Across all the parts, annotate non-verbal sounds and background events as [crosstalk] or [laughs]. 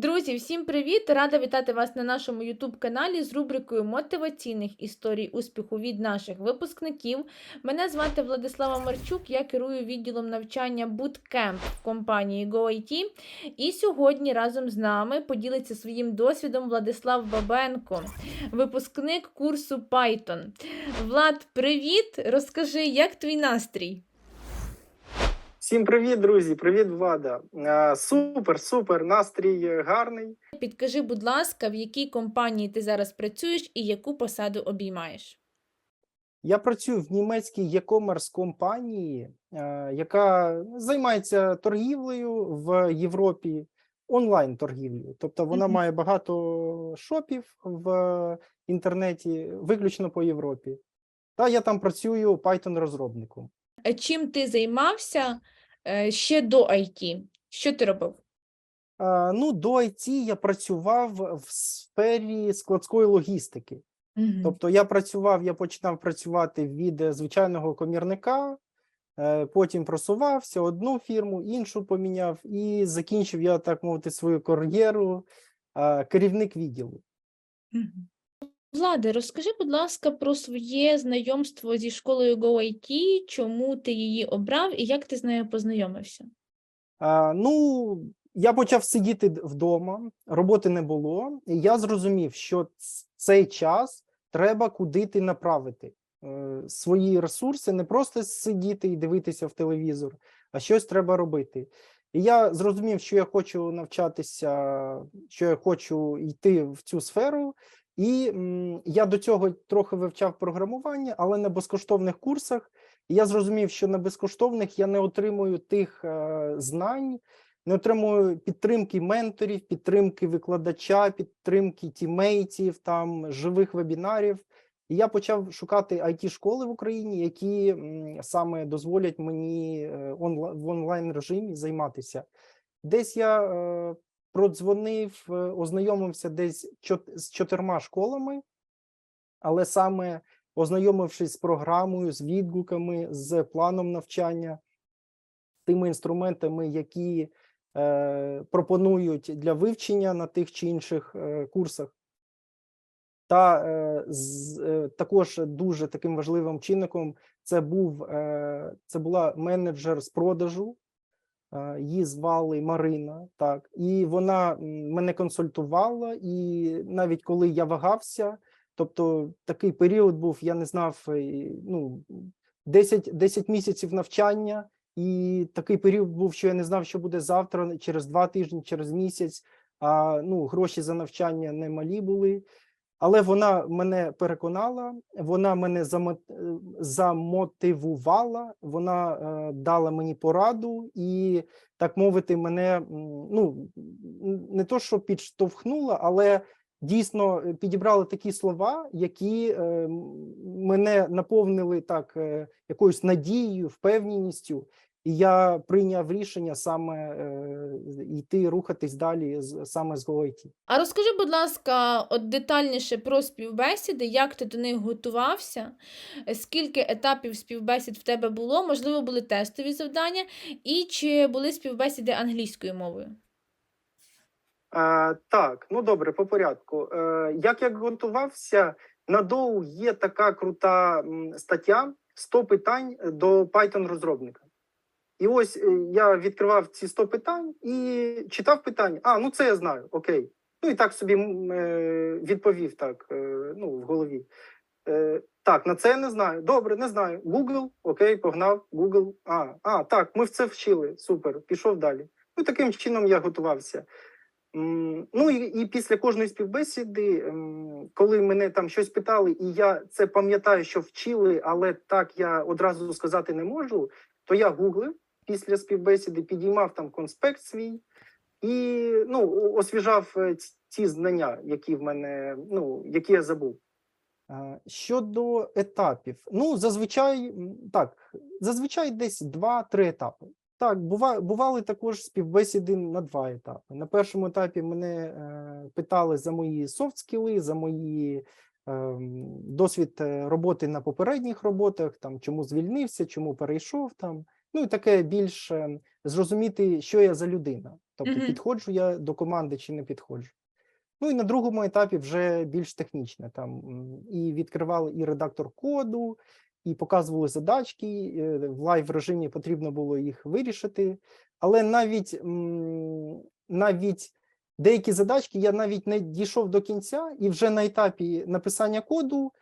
Друзі, всім привіт! Рада вітати вас на нашому YouTube каналі з рубрикою мотиваційних історій успіху від наших випускників. Мене звати Владислава Марчук, я керую відділом навчання Bootcamp в компанії GoIT. І сьогодні разом з нами поділиться своїм досвідом Владислав Бабенко, випускник курсу Python. Влад, привіт! Розкажи, як твій настрій? Всім привіт, друзі! Привіт, влада! Е, Супер, супер, настрій гарний. Підкажи, будь ласка, в якій компанії ти зараз працюєш і яку посаду обіймаєш? Я працюю в німецькій e-commerce компанії, е, яка займається торгівлею в Європі, онлайн торгівлею. Тобто вона Мгм. має багато шопів в інтернеті, виключно по Європі. Та я там працюю Python розробником. Е, Чим ти займався ще до IT? Що ти робив? Е, Ну, до IT я працював в сфері складської логістики. Мгм. Тобто я працював, я починав працювати від е, звичайного комірника, е, потім просувався, одну фірму, іншу поміняв, і закінчив я, так мовити, свою кар'єру е, керівник відділу. Мгм. Владе, розкажи, будь ласка, про своє знайомство зі школою GoIT, чому ти її обрав і як ти з нею познайомився? Е, Ну, я почав сидіти вдома, роботи не було, і я зрозумів, що цей час треба куди-ти направити е, свої ресурси, не просто сидіти і дивитися в телевізор, а щось треба робити. І я зрозумів, що я хочу навчатися, що я хочу йти в цю сферу. І я до цього трохи вивчав програмування, але на безкоштовних курсах. І я зрозумів, що на безкоштовних я не отримую тих е, знань, не отримую підтримки менторів, підтримки викладача, підтримки тімейтів, там живих вебінарів. І я почав шукати it школи в Україні, які саме дозволять мені е, онла- в онлайн режимі займатися. Десь я е, продзвонив, е, ознайомився десь з чотирма школами, але саме ознайомившись з програмою, з відгуками, з планом навчання, тими інструментами, які е, пропонують для вивчення на тих чи інших е, курсах. Та е, з, е, також дуже таким важливим чинником це був е, це була менеджер з продажу. Е, Її звали Марина, так, і вона мене консультувала, і навіть коли я вагався, тобто такий період був, я не знав, е, ну 10, 10 місяців навчання, і такий період був, що я не знав, що буде завтра, через два тижні, через місяць. А ну, гроші за навчання немалі були. Але вона мене переконала, вона мене е, замотивувала, вона е, дала мені пораду і, так мовити, мене ну не то, що підштовхнула, але дійсно е, підібрали такі слова, які мене наповнили так якоюсь надією, впевненістю. І я прийняв рішення саме е, йти рухатись далі з саме з GoIT. А розкажи, будь ласка, от детальніше про співбесіди, як ти до них готувався, е, скільки етапів співбесід в тебе було, можливо, були тестові завдання, і чи були співбесіди англійською мовою? А, так, ну добре, по порядку. Е, як я готувався, на Доу є така крута стаття 100 питань до Python розробника. І ось е, я відкривав ці 100 питань і читав питання. А, ну це я знаю, окей. Ну і так собі е, відповів так, е, ну, в голові. Так, на це я не знаю. Добре, не знаю. Google, окей, погнав. Google. А, а, так, ми в це вчили. Супер, пішов далі. Ну, таким чином я готувався. Ну і, і після кожної співбесіди, коли мене там щось питали, і я це пам'ятаю, що вчили, але так я одразу сказати не можу, то я гуглив після співбесіди, підіймав там конспект свій і ну, освіжав е, ці знання, які в мене, ну, які я забув. Е, Щодо етапів, ну зазвичай так, зазвичай десь два-три етапи. Так, бува, бували також співбесіди на два етапи. На першому етапі мене е, питали за мої софт-скіли, за мої ем, досвід е, роботи на попередніх роботах, там чому звільнився, чому перейшов там Ну і таке більш е, зрозуміти, що я за людина. Тобто, Мгм. підходжу я до команди чи не підходжу. Ну і на другому етапі вже більш технічне. Там і відкривали і редактор коду, і показували задачки. е, В лайв режимі потрібно було їх вирішити. Але навіть, навіть деякі задачки я навіть не дійшов до кінця, і вже на етапі написання коду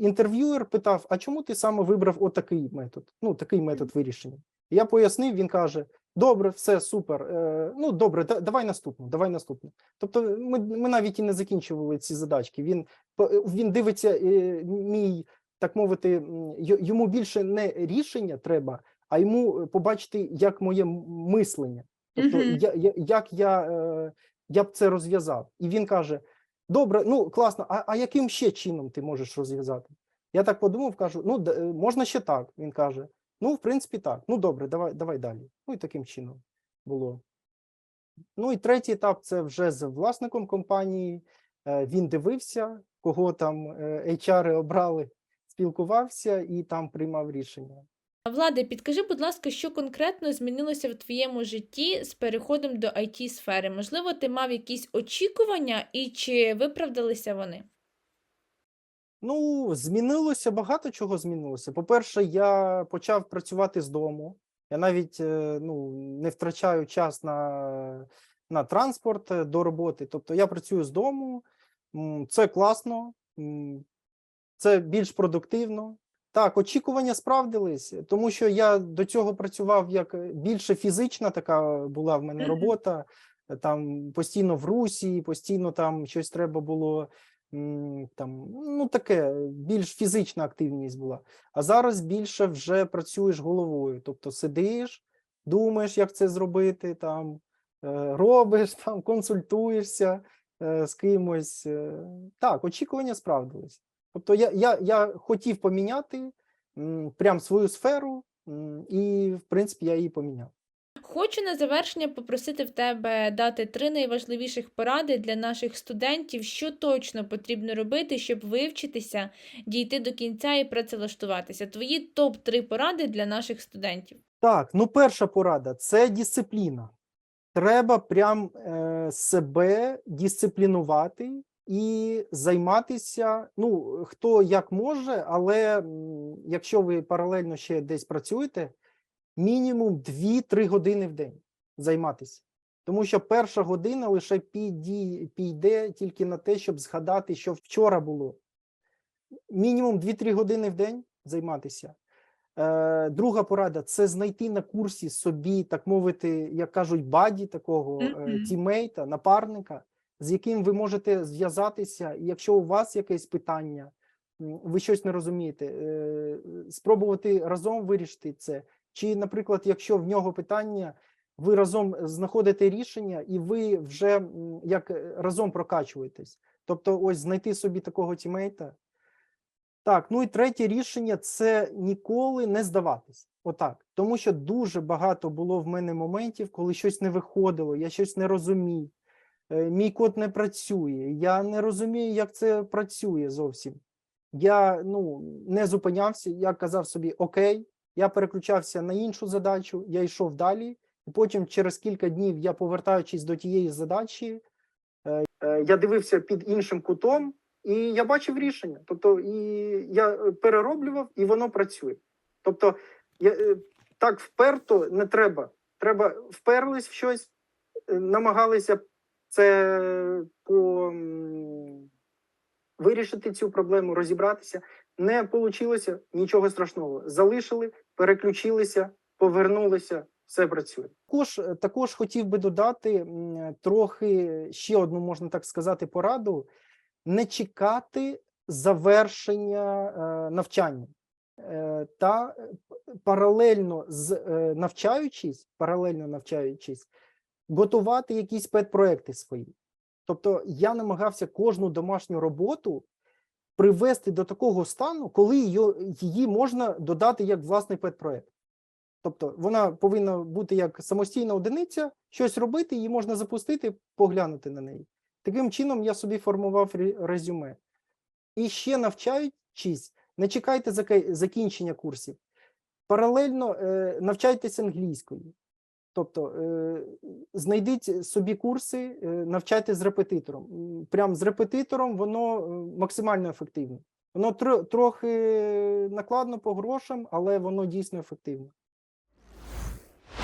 інтерв'юер питав: А чому ти саме вибрав отакий метод? Ну, такий метод вирішення. Я пояснив, він каже: Добре, все супер. Е, ну добре, давай наступну, давай наступну. Тобто, ми, ми навіть і не закінчували ці задачки. Він він дивиться, е, мій так мовити, йому більше не рішення треба, а йому е, побачити, як моє мислення. Тобто, я, я, як я, е, я б це розв'язав. І він каже: Добре, ну класно, а, а яким ще чином ти можеш розв'язати? Я так подумав, кажу: ну, е, можна ще так. Він каже: Ну, в принципі, так. Ну, добре, давай, давай далі. Ну і таким чином було. Ну і третій етап це вже з власником компанії. Е, Він дивився, кого там е, HR обрали, спілкувався і там приймав рішення. Влади, підкажи, будь ласка, що конкретно змінилося в твоєму житті з переходом до it сфери Можливо, ти мав якісь очікування і чи виправдалися вони? Ну, змінилося багато чого змінилося. По-перше, я почав працювати з дому. Я навіть е, ну, не втрачаю час на, на транспорт е, до роботи. Тобто я працюю з дому, це класно, це більш продуктивно. Так, очікування справдились, тому що я до цього працював як е, більше фізична така була в мене робота. е, Там постійно в русі, постійно там щось треба було там, ну таке, більш фізична активність була. А зараз більше вже працюєш головою. Тобто сидиш, думаєш, як це зробити, там е, робиш, [laughs] там консультуєшся з кимось. Так, очікування справдились. Тобто я, я, я хотів поміняти м, прям свою сферу, м, і в принципі я її поміняв. Хочу на завершення попросити в тебе дати три найважливіших поради для наших студентів, що точно потрібно робити, щоб вивчитися, дійти до кінця і працевлаштуватися. Твої топ-3 поради для наших студентів. Так, ну перша порада це дисципліна. Треба прям е, себе дисциплінувати і займатися. Ну, хто як може, але якщо ви паралельно ще десь працюєте, мінімум 2-3 години в день займатися. Тому що перша година лише піде тільки на те, щоб згадати, що вчора було. Мінімум 2-3 години в день займатися. Е, друга порада це знайти на курсі собі, так мовити, як кажуть, баді такого е, Мгм. тіммейта, напарника, з яким ви можете зв'язатися. І якщо у вас якесь питання, ви щось не розумієте, е, спробувати разом вирішити це. Чи, наприклад, якщо в нього питання, ви разом знаходите рішення, і ви вже як е, разом прокачуєтесь. Тобто, ось знайти собі такого тімейта. Так, ну і третє рішення це ніколи не здаватись. Отак. Тому що дуже багато було в мене моментів, коли щось не виходило, я щось не розумів. Е, Мій код не працює, я не розумію, як це працює зовсім. Я ну, не зупинявся, я казав собі окей, я переключався на іншу задачу, я йшов далі, і потім через кілька днів я повертаючись до тієї задачі, е, е, я дивився під іншим кутом, і я бачив рішення. Тобто, і я перероблював, і воно працює. Тобто, я, так вперто не треба. Треба вперлись в щось, намагалися це по вирішити цю проблему, розібратися. Не вийшло нічого страшного. Залишили, переключилися, повернулися, все працює. Також, е, також хотів би додати трохи ще одну, можна так сказати, пораду: не чекати завершення е, навчання. Е, Та паралельно з навчаючись, паралельно навчаючись, готувати якісь педпроекти свої. Тобто я намагався кожну домашню роботу привести до такого стану, коли її, можна додати як власний педпроект. Тобто вона повинна бути як самостійна одиниця, щось робити, її можна запустити, поглянути на неї. Таким чином я собі формував резюме. І ще навчаючись, не чекайте закінчення курсів. паралельно е, навчайтесь англійською. Тобто е, знайдіть собі курси, е, навчайте з репетитором. Прям з репетитором воно е, максимально ефективне. Воно трохи накладно по грошам, але воно дійсно ефективне.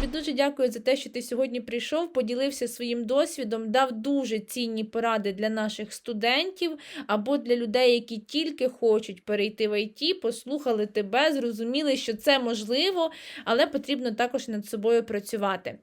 Тобі дуже дякую за те, що ти сьогодні прийшов, поділився своїм досвідом, дав дуже цінні поради для наших студентів або для людей, які тільки хочуть перейти в ІТ, послухали тебе, зрозуміли, що це можливо, але потрібно також над собою працювати.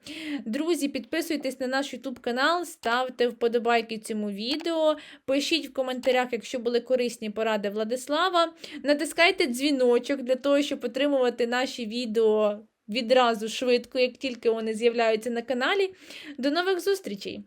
Друзі, підписуйтесь на наш YouTube канал, ставте вподобайки цьому відео, пишіть в коментарях, якщо були корисні поради Владислава. Натискайте дзвіночок для того, щоб отримувати наші відео відразу швидко, як тільки вони з'являються на каналі. До нових зустрічей!